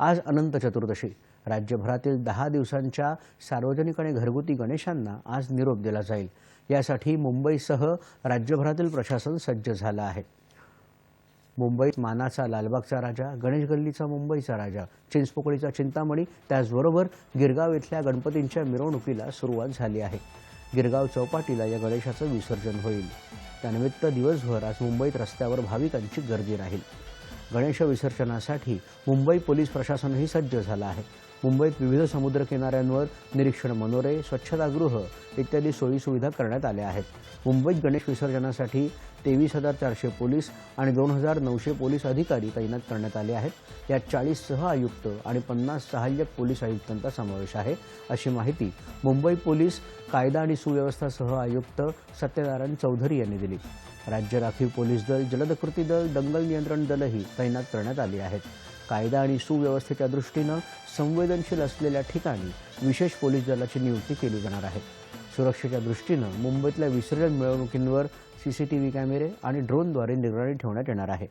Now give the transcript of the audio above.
आज अनंत चतुर्दशी. राज्यभरातील दहा दिवसांच्या सार्वजनिक आणि घरगुती गणेशांना आज निरोप दिला जाईल. यासाठी मुंबईसह राज्यभरातील प्रशासन सज्ज झालं आहे. मुंबईत मानाचा लालबागचा राजा गणेश गल्लीचा मुंबईचा राजा चिंचपोकळीचा चिंतामणी त्याचबरोबर गिरगाव इथल्या गणपतींच्या मिरवणुकीला सुरुवात झाली आहे. गिरगाव चौपाटीला या गणेशाचं विसर्जन होईल. त्यानिमित्त दिवसभर आज मुंबईत रस्त्यावर भाविकांची गर्दी राहील. गणेश विसर्जनासाठी मुंबई पोलीस प्रशासनही सज्ज झालं आहे. मुंबईत विविध समुद्र किनाऱ्यांवर निरीक्षण मनोरे स्वच्छतागृह इत्यादी सोयीसुविधा करण्यात आल्या आहेत. मुंबईत गणेश विसर्जनासाठी तेवीस हजार चारशे पोलीस आणि दोन हजार नऊशे पोलीस अधिकारी तैनात करण्यात आले आहेत. यात चाळीस सह आयुक्त आणि पन्नास सहाय्यक पोलीस आयुक्तांचा समावेश आहे. अशी माहिती मुंबई पोलीस कायदा आणि सुव्यवस्था सह आयुक्त सत्यनारायण चौधरी यांनी दिली. राज्य राखीव पोलीस दल जलद कृती दल दंगल नियंत्रण दलही तैनात करण्यात आली आहेत. कायदा आणि सुव्यवस्थेच्या दृष्टीनं संवेदनशील असलेल्या ठिकाणी विशेष पोलीस दलाची नियुक्ती केली जाणार आहे. सुरक्षेच्या दृष्टीनं मुंबईतल्या विसर्जन मिरवणुकींवर सीसीटीव्ही कॅमेरे आणि ड्रोनद्वारे निगराणी ठेवण्यात येणार आहे.